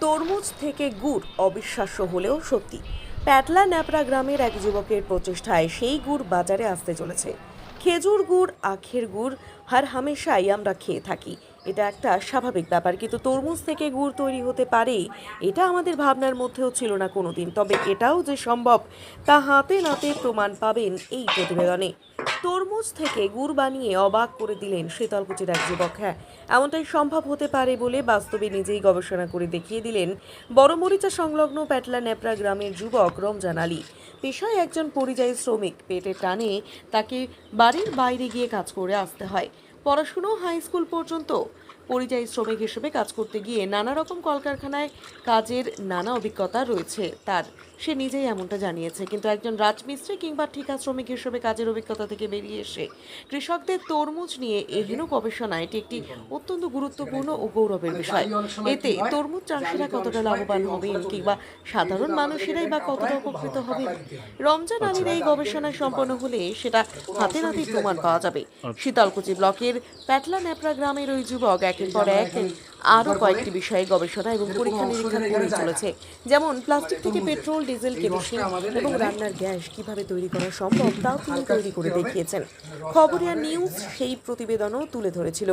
তরমুজ থেকে গুড় অবিশ্বাস্য হলেও সত্যি। প্যাটলা ন্যাপড়া গ্রামের এক যুবকের প্রচেষ্টায় সেই গুড় বাজারে আসতে চলেছে। খেজুর গুড়, আখের গুড় হার হামেশাই আমরা খেয়ে থাকি। এটা একটা স্বাভাবিক ব্যাপার, কিন্তু তরমুজ থেকে গুড় তৈরি হতে পারে, এটা আমাদের ভাবনার মধ্যেও ছিল না কোনোদিন। তবে এটাও যে সম্ভব, তা হাতে নাতে প্রমাণ পাবেন এই প্রতিবেদনে। তরমুজ থেকে গুড় বানিয়ে অবাক করে দিলেন শীতলকুচির এক যুবক। হ্যাঁ এমনটাই সম্ভব হতে পারে বলে বাস্তবে নিজেই গবেষণা করে দেখিয়ে দিলেন বড়মরিচা সংলগ্ন প্যাটলা নেপড়া গ্রামের যুবক রমজান আলী। পেশায় একজন পরিযায়ী শ্রমিক, পেটে টানে তাকে বাড়ির বাইরে গিয়ে কাজ করে আসতে হয়। পড়াশুনো হাই স্কুল পর্যন্ত পরিযায়ী শ্রমিক হিসেবে কাজ করতে গিয়ে নানা রকম কলকারখানায় কাজের নানা অভিজ্ঞতা রয়েছে তার। সে নিজেই এমনটা জানিয়েছে কিন্তু একজন রাজমিস্ত্রি কিংবা ঠিকা শ্রমিক হিসেবে কাজের অভিজ্ঞতা থেকে বেরিয়ে এসে কৃষকদের তরমুজ নিয়ে এহেন গবেষণা এটি একটি অত্যন্ত গুরুত্বপূর্ণ ও গৌরবের বিষয়। এতে তরমুজ চাষিরা কতটা লাভবান হবেন কিংবা সাধারণ মানুষেরাই বা কতটা উপকৃত হবে? রমজান আলীর এই গবেষণা সম্পন্ন হলে সেটা হাতে নাতে প্রমাণ পাওয়া যাবে। শীতলকুচি ব্লকের প্যাটলা ন্যাপড়া গ্রামের ওই যুবক একের পর এক আরও কয়েকটি বিষয়ে গবেষণা এবং পরীক্ষা নিরীক্ষা করে চলেছে। যেমন প্লাস্টিক থেকে পেট্রোল ডিজেল কেরোসিন এবং রান্নার গ্যাস কীভাবে তৈরি করা সম্ভব তাও তিনি তৈরি করে দেখিয়েছেন। খবরিয়া নিউজ সেই প্রতিবেদনও তুলে ধরেছিল।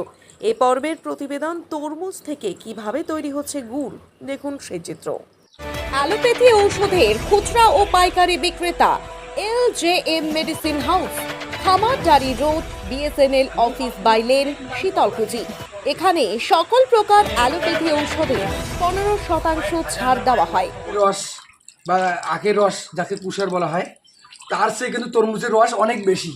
এ পর্বের প্রতিবেদন তরমুজ থেকে কীভাবে তৈরি হচ্ছে গুড় দেখুন সেই চিত্র। অ্যালোপ্যাথি ঔষধের খুচরা ও পাইকারি বিক্রেতা L J M medicine house Khamardari road BSNL office by lane Sitalkuchi. এখানে সকল প্রকার অ্যালোপ্যাথি ঔষধে পনেরো শতাংশ ছাড় দেওয়া হয়। রস বা আখের রস যাকে কুষার বলা হয় তার চেয়ে কিন্তু তরমুজের রস অনেক বেশি।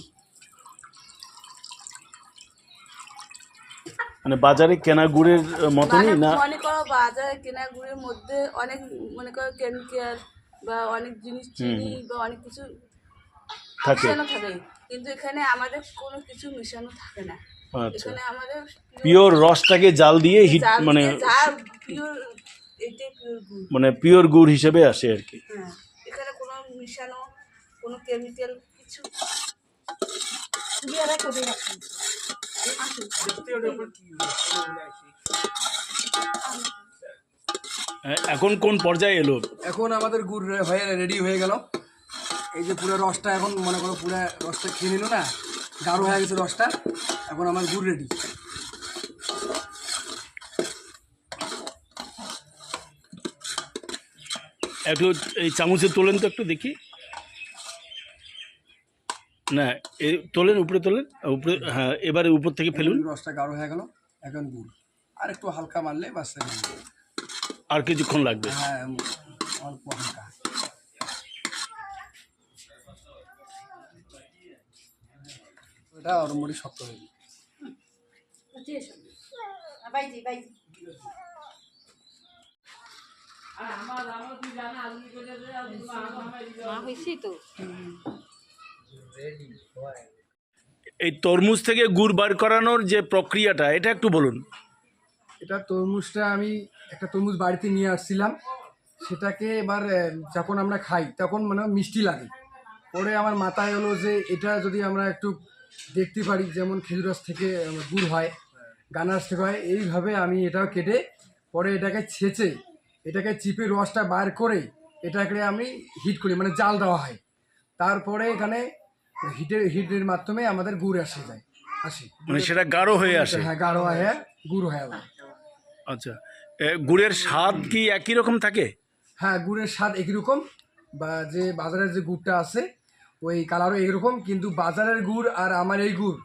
মানে বাজারে কেনা গুড়ের মতনই মানে না? মনে করো বাজারে কেনা গুড়ের মধ্যে অনেক মনে করো কেমিক্যাল বা অনেক জিনিস চিনি বা অনেক কিছু থাকে। থাকে। কিন্তু এখানে আমাদের কোনো কিছু মেশানো থাকে না। আচ্ছা। পিওর রসটাকে জাল দিয়ে হিট মানে মানে পিওর গুড় হিসেবে আসে আর কি। হ্যাঁ এখানে কোনো মিশানো কোনো কেমিক্যাল কিছু হ্যাঁ, এখন কোন পর্যায়ে এলো? এখন আমাদের গুড় হয়ে রেডি হয়ে গেল। এই যে পুরো রসটা এখন মনে করো পুরো রসটা খেয়ে নিল না গাঢ় হয়ে গেছে রসটা। এখন আমার গুড় রেডি একটু এই চামচে তোলেন তো একটু দেখি। না এ তোলেন উপরে তোলেন উপরে হ্যাঁ এবারে উপর থেকে ফেলুন। রসটা গাঢ় হয়ে গেল এখন গুড়। আর একটু হালকা মারলে বাস। আর কিছুক্ষণ লাগবে। হ্যাঁ অল্প হালকা। এটা অরমরি শক্ত হয়ে এই তরমুজ থেকে গুড় বার করানোর যে প্রক্রিয়াটা এটা একটু বলুন। এটা তরমুজটা আমি একটা তরমুজ বাড়িতে নিয়ে আসছিলাম। সেটাকে এবার যখন আমরা খাই তখন মানে মিষ্টি লাগে। পরে আমার মাথায় হলো যে এটা যদি আমরা একটু দেখতে পারি যেমন খেজুর রস থেকে গুড় হয়। গানার থেকে হয় এইভাবে আমি এটাও কেটে পরে এটাকে ছেঁচে এটাকে চিপে রসটা বার করে এটাকে আমি হিট করি মানে জাল দেওয়া হয়। তারপরে এখানে হিটের হিটের মাধ্যমে আমাদের গুড় আসে যায়। আসে। মানে সেটা গাঢ় হয়ে আসে। হ্যাঁ গাঢ় হয়ে গুড় হয়ে যায়। আচ্ছা গুড়ের স্বাদ কি একই রকম থাকে? হ্যাঁ গুড়ের স্বাদ একই রকম। বা যে বাজারের যে গুড়টা আছে ওই কালারও এইরকম কিন্তু বাজারের গুড় আর আমার এই গুড়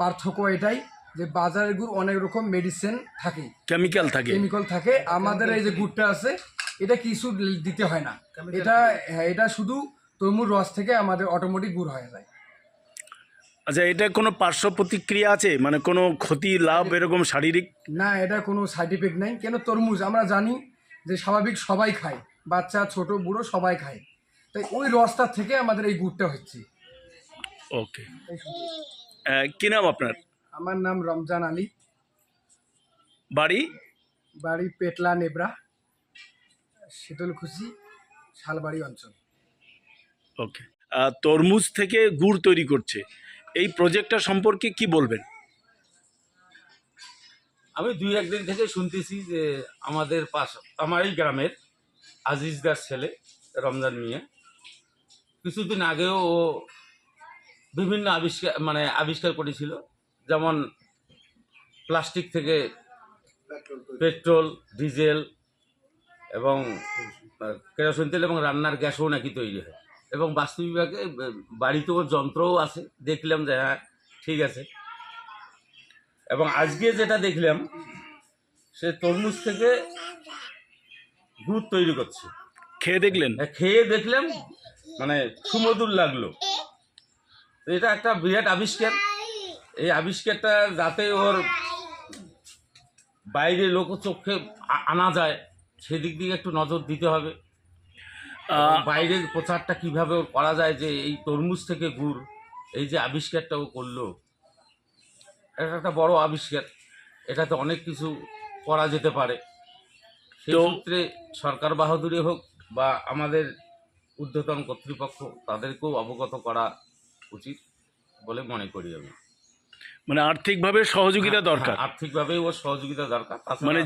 পার্থক্য এটাই যে বাজারের গুড় অনেক রকম মেডিসিন থাকে। কেমিক্যাল থাকে। কেমিক্যাল থাকে। আমাদের এই যে গুড়টা আছে এটা কিছু দিতে হয় না। এটা হ্যাঁ এটা শুধু তরমুজ রস থেকে আমাদের অটোমেটিক গুড় হয়ে যায়। আচ্ছা এটা কোনো পার্শ্ব প্রতিক্রিয়া আছে? মানে কোনো ক্ষতি লাভ এরকম শারীরিক? না এটা কোনো সাইড ইফেক্ট নাই। কেন? তরমুজ আমরা জানি যে স্বাভাবিক সবাই খায়। বাচ্চা ছোট বুড়ো সবাই খায়। তাই ওই রসটা থেকে আমাদের এই গুড়টা হচ্ছে। ওকে কি নাম আপনার? আমার নাম রমজান আলী। বাড়ি? বাড়ি পেটলা নেবরা শীতলকুচি শালবাড়ি অঞ্চল। ওকে। তরমুজ থেকে গুড় তৈরি করছে। এই প্রজেক্টটা সম্পর্কে কি বলবেন? আমি দুই একদিন থেকে শুনতেছি যে আমাদের পাশ আমার এই গ্রামের আজিজদার ছেলে রমজান মিয়া। কিছুদিন আগেও ও বিভিন্ন আবিষ্কার মানে আবিষ্কার করেছিল। যেমন প্লাস্টিক থেকে পেট্রোল ডিজেল এবং কেরোসিন তেল এবং রান্নার গ্যাসও নাকি তৈরি হয়। এবং বাস্তু বিভাগে বাড়িতেও যন্ত্রও আছে। দেখলাম যে হ্যাঁ ঠিক আছে। এবং আজকে যেটা দেখলাম সে তরমুজ থেকে গুড় তৈরি করছে। খেয়ে দেখলেন? হ্যাঁ, খেয়ে দেখলাম মানে সুমধুর লাগল। এটা একটা বিরাট আবিষ্কার। এই আবিষ্কারটা যাতে ওর বাইরে লোক চোখে আনা যায় সেদিক দিকে একটু নজর দিতে হবে। বাইরের প্রচারটা কীভাবে ওর করা যায় যে এই তরমুজ থেকে গুড় এই যে আবিষ্কারটা ও করল এটা একটা বড় আবিষ্কার। এটাতে অনেক কিছু করা যেতে পারে। সূত্রে সরকার বাহাদুরে হোক বা আমাদের ঊর্ধ্বতন কর্তৃপক্ষ তাদেরকেও অবগত করা উচিত বলে মনে করি আমি। মানে আর্থিকভাবে সহযোগিতা দরকার। আর্থিকভাবে আর্থিকভাবেও ওর সহযোগিতা দরকার মানে